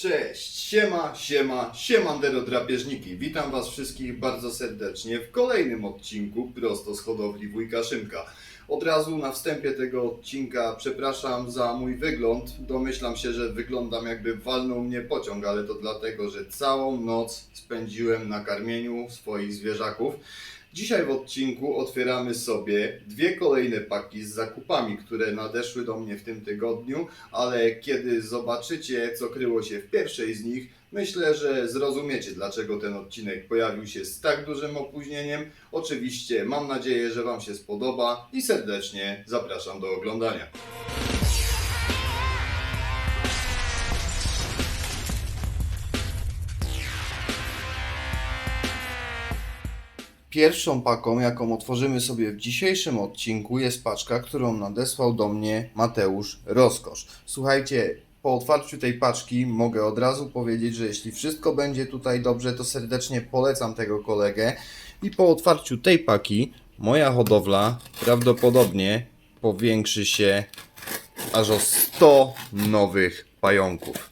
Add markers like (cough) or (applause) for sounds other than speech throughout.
Cześć, siema, siema, siemandero drapieżniki. Witam Was wszystkich bardzo serdecznie w kolejnym odcinku prosto z hodowli wujka Szymka. Od razu na wstępie tego odcinka przepraszam za mój wygląd. Domyślam się, że wyglądam jakby walnął mnie pociąg, ale to dlatego, że całą noc spędziłem na karmieniu swoich zwierzaków. Dzisiaj w odcinku otwieramy sobie dwie kolejne paki z zakupami, które nadeszły do mnie w tym tygodniu, ale kiedy zobaczycie, co kryło się w pierwszej z nich, myślę, że zrozumiecie, dlaczego ten odcinek pojawił się z tak dużym opóźnieniem. Oczywiście mam nadzieję, że Wam się spodoba i serdecznie zapraszam do oglądania. Pierwszą paką, jaką otworzymy sobie w dzisiejszym odcinku, jest paczka, którą nadesłał do mnie Mateusz Rozkosz. Słuchajcie, po otwarciu tej paczki mogę od razu powiedzieć, że jeśli wszystko będzie tutaj dobrze, to serdecznie polecam tego kolegę. I po otwarciu tej paki, moja hodowla prawdopodobnie powiększy się aż o 100 nowych pająków.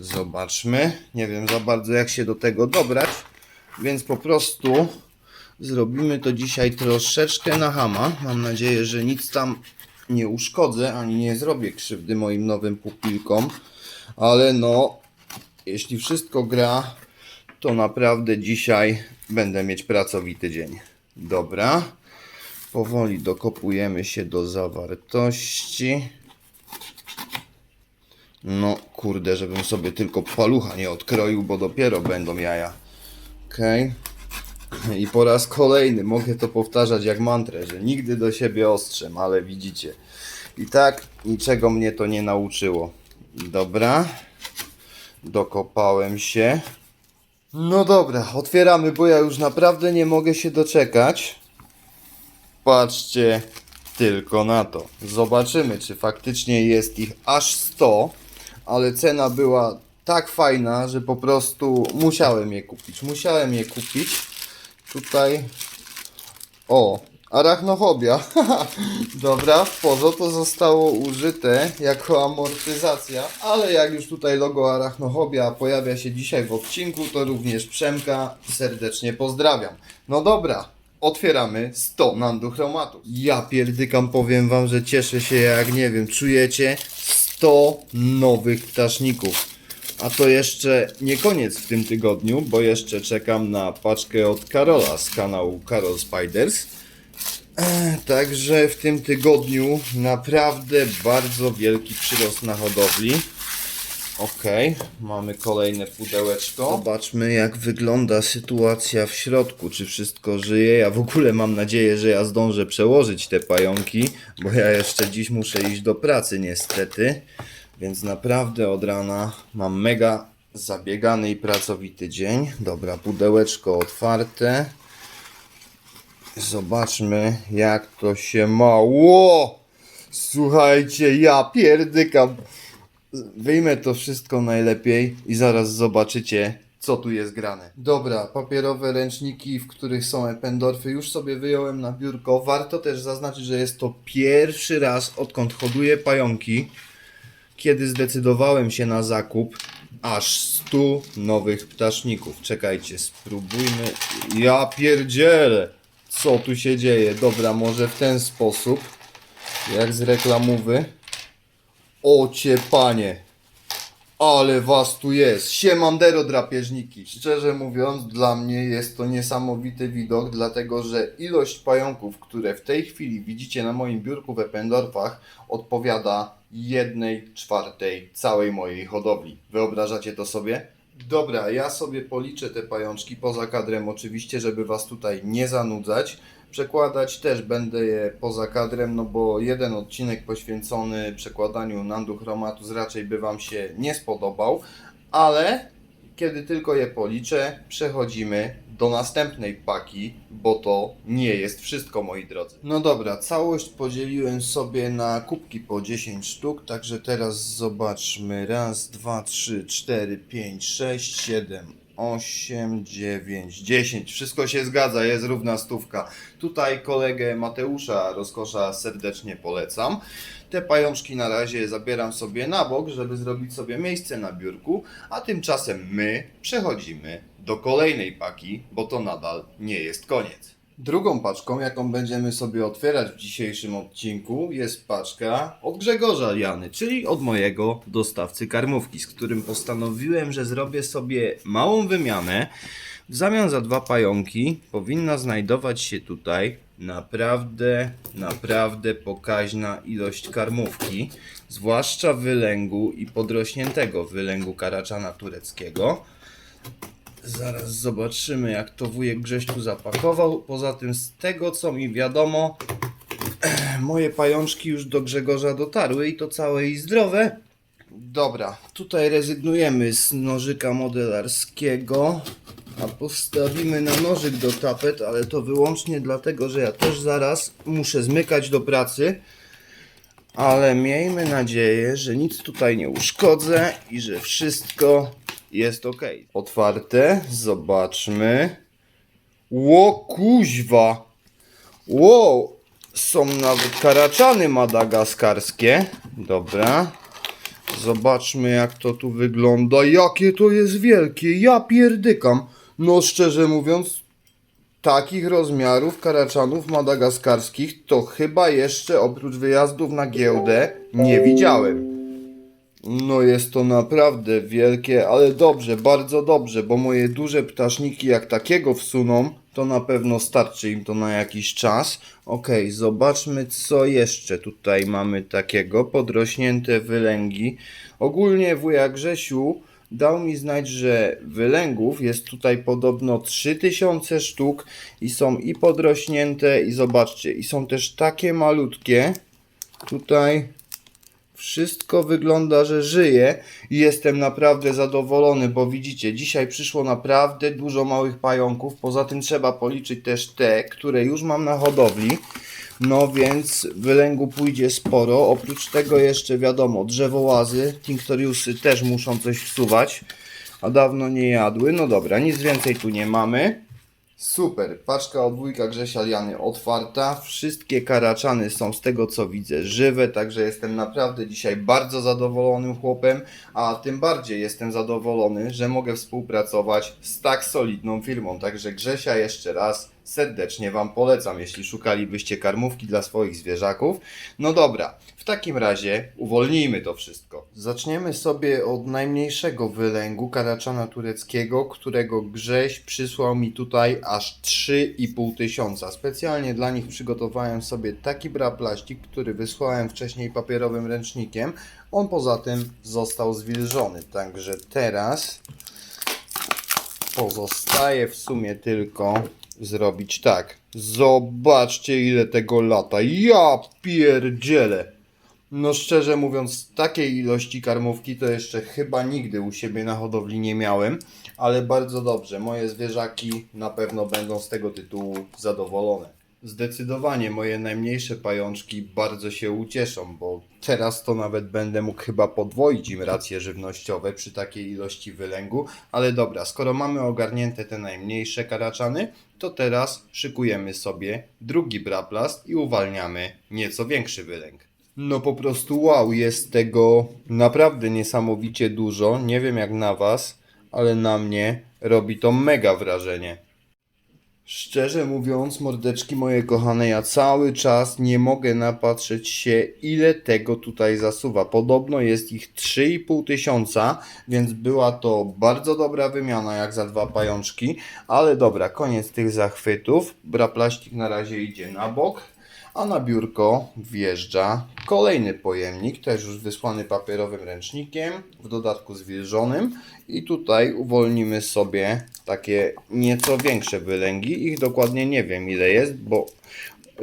Zobaczmy. Nie wiem za bardzo, jak się do tego dobrać, więc po prostu Zrobimy to dzisiaj troszeczkę na hama. Mam nadzieję, że nic tam nie uszkodzę, ani nie zrobię krzywdy moim nowym pupilkom. Ale no, jeśli wszystko gra, to naprawdę dzisiaj będę mieć pracowity dzień. Dobra. Powoli dokopujemy się do zawartości. No, kurde, żebym sobie tylko palucha nie odkroił, bo dopiero będą jaja. Okej. I po raz kolejny mogę to powtarzać jak mantrę, że nigdy do siebie ostrzem, ale widzicie. I tak niczego mnie to nie nauczyło. Dobra. Dokopałem się. No dobra, otwieramy, bo ja już naprawdę nie mogę się doczekać. Patrzcie tylko na to. Zobaczymy, czy faktycznie jest ich aż 100, ale cena była tak fajna, że po prostu musiałem je kupić. Musiałem je kupić. Tutaj. O, arachnochobia. (laughs) Dobra, w porzo to zostało użyte jako amortyzacja, ale jak już tutaj logo arachnochobia pojawia się dzisiaj w odcinku, to również Przemka serdecznie pozdrawiam. No dobra, otwieramy 100 nanduchromatów. Ja pierdykam, powiem wam, że cieszę się jak nie wiem, czujecie 100 nowych ptaszników. A to jeszcze nie koniec w tym tygodniu, bo jeszcze czekam na paczkę od Karola z kanału Karol Spiders. E, Także w tym tygodniu naprawdę bardzo wielki przyrost na hodowli. Ok, mamy kolejne pudełeczko. Zobaczmy jak wygląda sytuacja w środku, czy wszystko żyje. Ja w ogóle mam nadzieję, że ja zdążę przełożyć te pająki, bo ja jeszcze dziś muszę iść do pracy niestety. Więc naprawdę od rana mam mega zabiegany i pracowity dzień. Dobra, pudełeczko otwarte. Zobaczmy jak to się ma. Ło! Słuchajcie, ja pierdykam. Wyjmę to wszystko najlepiej i zaraz zobaczycie, co tu jest grane. Dobra, papierowe ręczniki, w których są ependorfy, już sobie wyjąłem na biurko. Warto też zaznaczyć, że jest to pierwszy raz, odkąd hoduję pająki, kiedy zdecydowałem się na zakup aż 100 nowych ptaszników. Czekajcie, spróbujmy. Ja pierdzielę! Co tu się dzieje? Dobra, może w ten sposób, jak z reklamowy. Ocie panie! Ale was tu jest! Siemandero drapieżniki! Szczerze mówiąc, dla mnie jest to niesamowity widok, dlatego że ilość pająków, które w tej chwili widzicie na moim biurku w Eppendorfach, odpowiada jednej czwartej całej mojej hodowli. Wyobrażacie to sobie? Dobra, ja sobie policzę te pajączki poza kadrem, oczywiście, żeby was tutaj nie zanudzać. Przekładać też będę je poza kadrem, no bo jeden odcinek poświęcony przekładaniu Nandu Chromatus raczej by Wam się nie spodobał, ale kiedy tylko je policzę, przechodzimy do następnej paki, bo to nie jest wszystko, moi drodzy. No dobra, całość podzieliłem sobie na kubki po 10 sztuk, także teraz zobaczmy. Raz, dwa, trzy, cztery, pięć, sześć, siedem, 8, 9, 10. Wszystko się zgadza, jest równa stówka. Tutaj kolegę Mateusza Rozkosza serdecznie polecam. Te pajączki na razie zabieram sobie na bok, żeby zrobić sobie miejsce na biurku, a tymczasem my przechodzimy do kolejnej paki, bo to nadal nie jest koniec. Drugą paczką, jaką będziemy sobie otwierać w dzisiejszym odcinku, jest paczka od Grzegorza Jany, czyli od mojego dostawcy karmówki, z którym postanowiłem, że zrobię sobie małą wymianę. W zamian za dwa pająki powinna znajdować się tutaj naprawdę, naprawdę pokaźna ilość karmówki, zwłaszcza wylęgu i podrośniętego wylęgu karaczana tureckiego. Zaraz zobaczymy, jak to wujek Grześ tu zapakował. Poza tym, z tego co mi wiadomo, (clears throat) moje pajączki już do Grzegorza dotarły i to całe i zdrowe. Dobra, tutaj rezygnujemy z nożyka modelarskiego, a postawimy na nożyk do tapet, ale to wyłącznie dlatego, że ja też zaraz muszę zmykać do pracy. Ale miejmy nadzieję, że nic tutaj nie uszkodzę i że wszystko jest ok. Otwarte, zobaczmy. Ło kuźwa! Wow! Są nawet karaczany madagaskarskie. Dobra. Zobaczmy jak to tu wygląda. Jakie to jest wielkie. Ja pierdykam. No szczerze mówiąc, takich rozmiarów karaczanów madagaskarskich to chyba jeszcze oprócz wyjazdów na giełdę nie widziałem. No jest to naprawdę wielkie, ale dobrze, bardzo dobrze, bo moje duże ptaszniki jak takiego wsuną, to na pewno starczy im to na jakiś czas. Ok, zobaczmy co jeszcze tutaj mamy takiego. Podrośnięte wylęgi. Ogólnie wuja Grzesiu dał mi znać, że wylęgów jest tutaj podobno 3000 sztuk i są i podrośnięte i zobaczcie, i są też takie malutkie. Tutaj wszystko wygląda, że żyje i jestem naprawdę zadowolony, bo widzicie, dzisiaj przyszło naprawdę dużo małych pająków. Poza tym trzeba policzyć też te, które już mam na hodowli. No więc wylęgu pójdzie sporo. Oprócz tego jeszcze wiadomo, drzewołazy, tinktoriusy też muszą coś wsuwać, a dawno nie jadły. No dobra, nic więcej tu nie mamy. Super, paczka od wujka Grzesia Liany otwarta. Wszystkie karaczany są z tego co widzę żywe, także jestem naprawdę dzisiaj bardzo zadowolonym chłopem, a tym bardziej jestem zadowolony, że mogę współpracować z tak solidną firmą. Także Grzesia jeszcze raz serdecznie Wam polecam, jeśli szukalibyście karmówki dla swoich zwierzaków. No dobra, w takim razie uwolnijmy to wszystko. Zaczniemy sobie od najmniejszego wylęgu karaczana tureckiego, którego Grześ przysłał mi tutaj aż 3,5 tysiąca. Specjalnie dla nich przygotowałem sobie taki braplaścik, który wysłałem wcześniej papierowym ręcznikiem. On poza tym został zwilżony, także teraz pozostaje w sumie tylko zrobić tak. Zobaczcie ile tego lata. Ja pierdzielę. No szczerze mówiąc, takiej ilości karmówki to jeszcze chyba nigdy u siebie na hodowli nie miałem, ale bardzo dobrze. Moje zwierzaki na pewno będą z tego tytułu zadowolone. Zdecydowanie moje najmniejsze pajączki bardzo się ucieszą, bo teraz to nawet będę mógł chyba podwoić im racje żywnościowe przy takiej ilości wylęgu. Ale dobra, skoro mamy ogarnięte te najmniejsze karaczany, to teraz szykujemy sobie drugi braplast i uwalniamy nieco większy wylęg. No po prostu wow, jest tego naprawdę niesamowicie dużo. Nie wiem jak na was, ale na mnie robi to mega wrażenie. Szczerze mówiąc, mordeczki moje kochane, ja cały czas nie mogę napatrzeć się, ile tego tutaj zasuwa. Podobno jest ich 3,5 tysiąca, więc była to bardzo dobra wymiana, jak za dwa pajączki. Ale dobra, koniec tych zachwytów. Braplaścik na razie idzie na bok, a na biurko wjeżdża kolejny pojemnik, też już wysłany papierowym ręcznikiem, w dodatku zwilżonym. I tutaj uwolnimy sobie takie nieco większe wylęgi. Ich dokładnie nie wiem ile jest, bo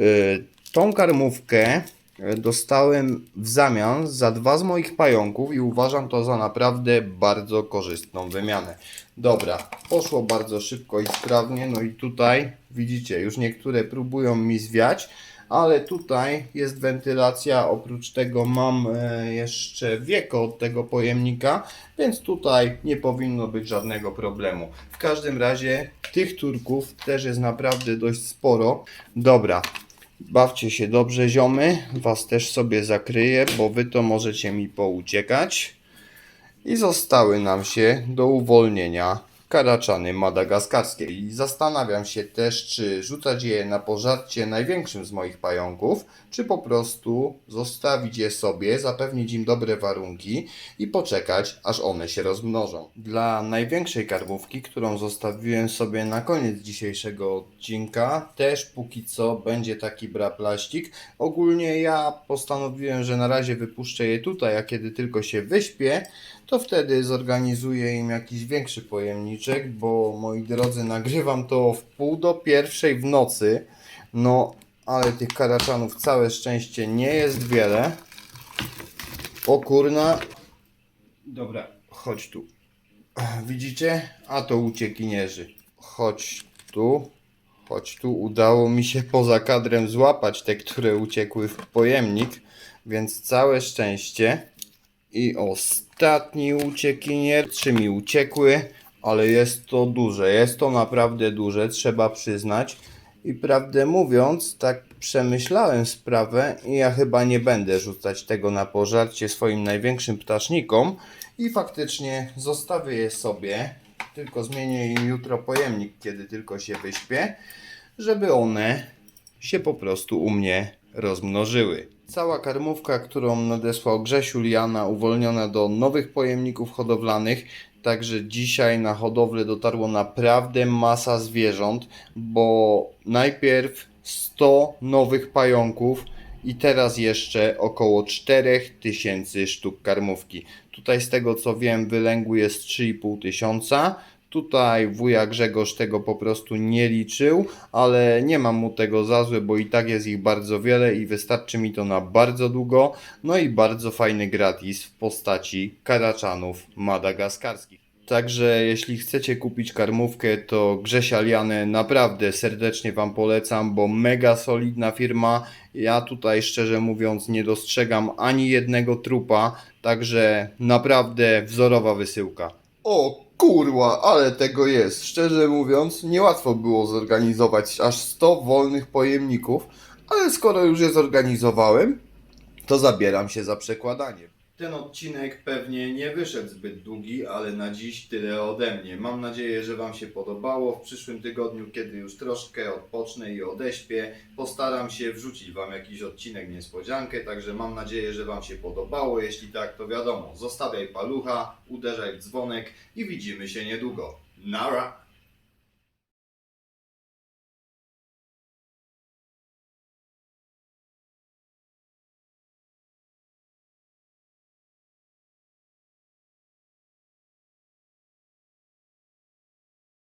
y, tą karmówkę y, dostałem w zamian za dwa z moich pająków i uważam to za naprawdę bardzo korzystną wymianę. Dobra, poszło bardzo szybko i sprawnie, no i tutaj widzicie, już niektóre próbują mi zwiać, ale tutaj jest wentylacja. Oprócz tego mam e, jeszcze wieko od tego pojemnika, więc tutaj nie powinno być żadnego problemu. W każdym razie tych turków też jest naprawdę dość sporo. Dobra, bawcie się dobrze, ziomy. Was też sobie zakryję, bo wy to możecie mi pouciekać. I zostały nam się do uwolnienia karaczany madagaskarskie. I zastanawiam się też, czy rzucać je na pożarcie największym z moich pająków, czy po prostu zostawić je sobie, zapewnić im dobre warunki i poczekać, aż one się rozmnożą. Dla największej karmówki, którą zostawiłem sobie na koniec dzisiejszego odcinka, też póki co będzie taki braplastik. Ogólnie ja postanowiłem, że na razie wypuszczę je tutaj, a kiedy tylko się wyśpię, to wtedy zorganizuję im jakiś większy pojemniczek, bo moi drodzy, nagrywam to w pół do pierwszej w nocy. No, ale tych karaczanów całe szczęście nie jest wiele. O kurna. Dobra, chodź tu. Widzicie? A to uciekinierzy. Chodź tu. Chodź tu. Udało mi się poza kadrem złapać te, które uciekły w pojemnik, więc całe szczęście. I ostatni uciekinier. Trzy mi uciekły, ale jest to duże. Jest to naprawdę duże, trzeba przyznać. I prawdę mówiąc, tak przemyślałem sprawę i ja chyba nie będę rzucać tego na pożarcie swoim największym ptasznikom i faktycznie zostawię je sobie, tylko zmienię im jutro pojemnik, kiedy tylko się wyśpię, żeby one się po prostu u mnie rozmnożyły. Cała karmówka, którą nadesłał Grzesiu Liana, uwolniona do nowych pojemników hodowlanych. Także dzisiaj na hodowlę dotarło naprawdę masa zwierząt, bo najpierw 100 nowych pająków i teraz jeszcze około 4000 sztuk karmówki. Tutaj z tego co wiem wylęgu jest 3,5 tysiąca. Tutaj wuja Grzegorz tego po prostu nie liczył, ale nie mam mu tego za złe, bo i tak jest ich bardzo wiele i wystarczy mi to na bardzo długo. No i bardzo fajny gratis w postaci karaczanów madagaskarskich. Także jeśli chcecie kupić karmówkę, to Grzesia Lianę naprawdę serdecznie Wam polecam, bo mega solidna firma. Ja tutaj szczerze mówiąc nie dostrzegam ani jednego trupa, także naprawdę wzorowa wysyłka. O kurwa, ale tego jest. Szczerze mówiąc, niełatwo było zorganizować aż 100 wolnych pojemników, ale skoro już je zorganizowałem, to zabieram się za przekładanie. Ten odcinek pewnie nie wyszedł zbyt długi, ale na dziś tyle ode mnie. Mam nadzieję, że Wam się podobało. W przyszłym tygodniu, kiedy już troszkę odpocznę i odeśpię, postaram się wrzucić Wam jakiś odcinek niespodziankę, także mam nadzieję, że Wam się podobało. Jeśli tak, to wiadomo, zostawiaj palucha, uderzaj w dzwonek i widzimy się niedługo. Nara!